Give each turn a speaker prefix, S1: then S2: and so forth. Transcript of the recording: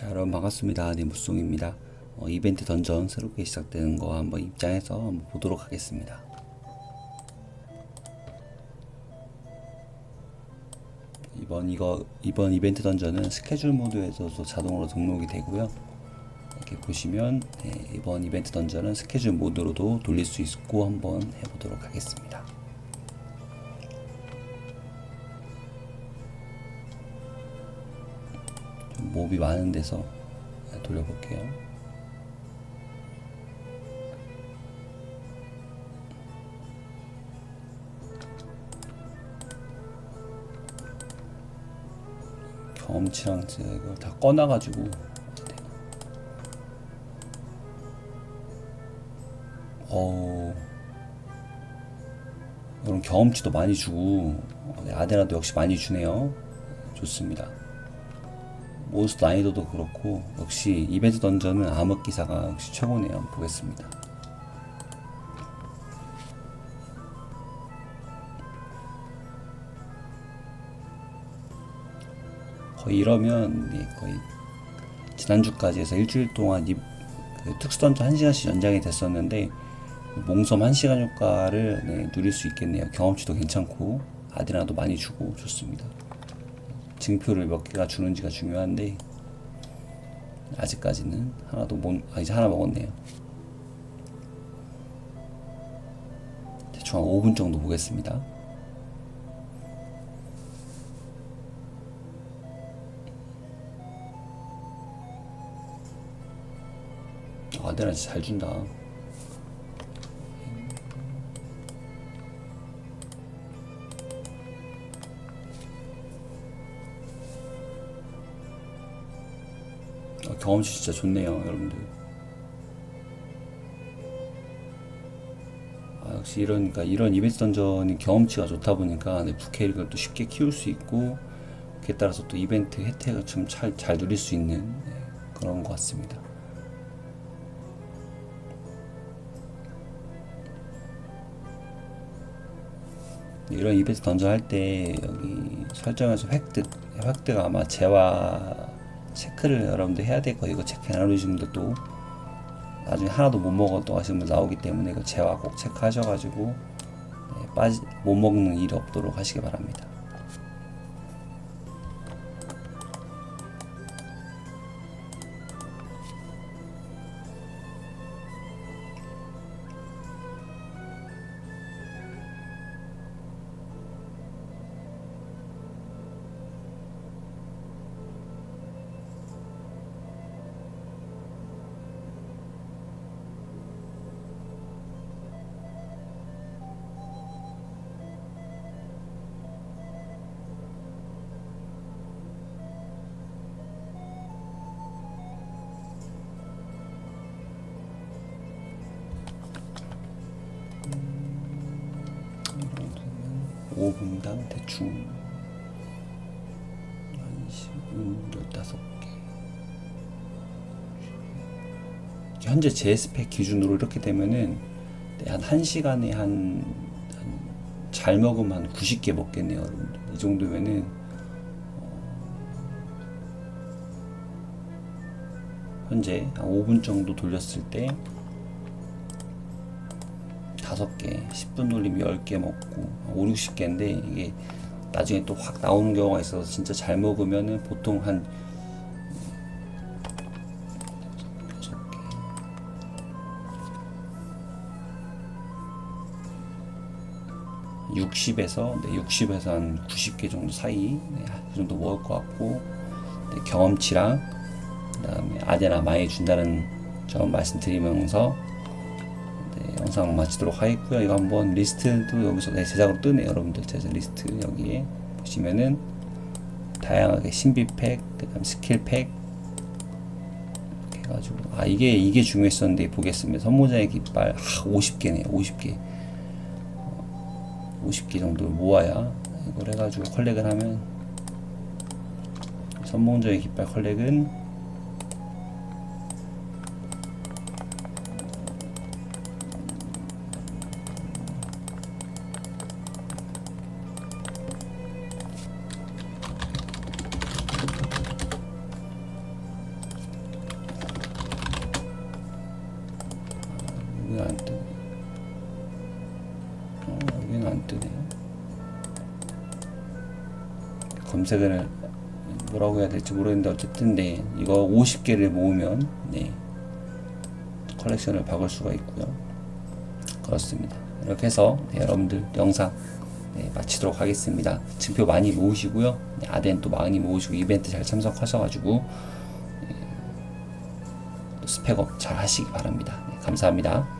S1: 자 여러분 반갑습니다. 네무송입니다. 어, 이벤트 던전 새롭게 시작되는 거 한번 입장해서 한번 보도록 하겠습니다. 이번 이거 이번 이벤트 던전은 스케줄 모드에서도 자동으로 등록이 되고요. 이렇게 보시면 네, 이번 이벤트 던전은 스케줄 모드로도 돌릴 수 있고 한번 해보도록 하겠습니다 몹이 많은 데서 돌려볼게요. 경험치랑 이걸 다 꺼놔가지고 어 이런 경험치도 많이 주고 어, 네, 아데나도 역시 많이 주네요. 좋습니다. 몬스터 난이도도 그렇고 역시 이벤트 던전은 암흑 기사가 역시 최고네요. 보겠습니다. 거의 이러면 예, 거의 지난주까지 해서 일주일 동안 이, 그 특수 던전 1시간씩 연장이 됐었는데 몽섬 1시간 효과를 네, 누릴 수 있겠네요. 경험치도 괜찮고 아디나도 많이 주고 좋습니다. 증표를 몇 개가 주는지가 중요한데 아직까지는 하나도 못, 아 이제 하나 먹었네요. 대충 한 5분 정도 보겠습니다. 아, 내가 진짜 잘 준다. 경험치 진짜 좋네요, 여러분들. 아, 역시 이런, 그러니까 이런 이벤트 던전이 경험치가 좋다 보니까 내 부캐릭을 또 쉽게 키울 수 있고, 그에 따라서 또 이벤트 혜택을 좀 잘, 잘 누릴 수 있는 네, 그런 것 같습니다. 이런 이벤트 던전 할 때 여기 설정에서 획득 획득 아마 재화 체크를 여러분들 해야 될 거예요. 이거 체크 안 해주신 분들도 나중에 하나도 못 먹어도 하시는 분 나오기 때문에 이거 재화 꼭 체크하셔가지고 네, 빠지 못 먹는 일이 없도록 하시기 바랍니다. 오분당 대충 한시분 15개. 현재 제 스펙 기준으로 이렇게 되면은 네, 한 1시간에 한, 한 잘 먹으면 한 90개 먹겠네요 이 정도면은 어, 현재 한 5분 정도 돌렸을 때 다섯 개, 10분 돌리면 10개 먹고 5, 60개인데 이게 나중에 또 확 나오는 경우가 있어서 진짜 잘 먹으면은 보통 한 60에서 네, 60에서 한 90개 정도 사이 네, 그 정도 먹을 것 같고 네, 경험치랑 그다음에 아데나 많이 준다는 점 말씀드리면서 네, 영상 마치도록 하겠고요. 이거 한번 리스트도 여기서 네, 제작으로 뜨네요. 여러분들 제작 리스트 여기에 보시면은 다양하게 신비팩, 그다음 스킬팩 해가지고 아 이게 이게 중요했었는데 보겠습니다. 선모자의 깃발 아, 50개네요. 50개. 50개 정도를 모아야 이걸 해가지고 컬렉을 하면 선봉자의 깃발 컬렉은 어, 여기는 안 뜨네. 검색을 뭐라고 해야 될지 모르겠는데 어쨌든 네 이거 50개를 모으면 네 컬렉션을 박을 수가 있고요. 그렇습니다. 이렇게 해서 네, 여러분들 영상 네, 마치도록 하겠습니다. 증표 많이 모으시고요. 네, 아덴 또 많이 모으시고 이벤트 잘 참석하셔가지고 네, 또 스펙업 잘 하시기 바랍니다. 네, 감사합니다.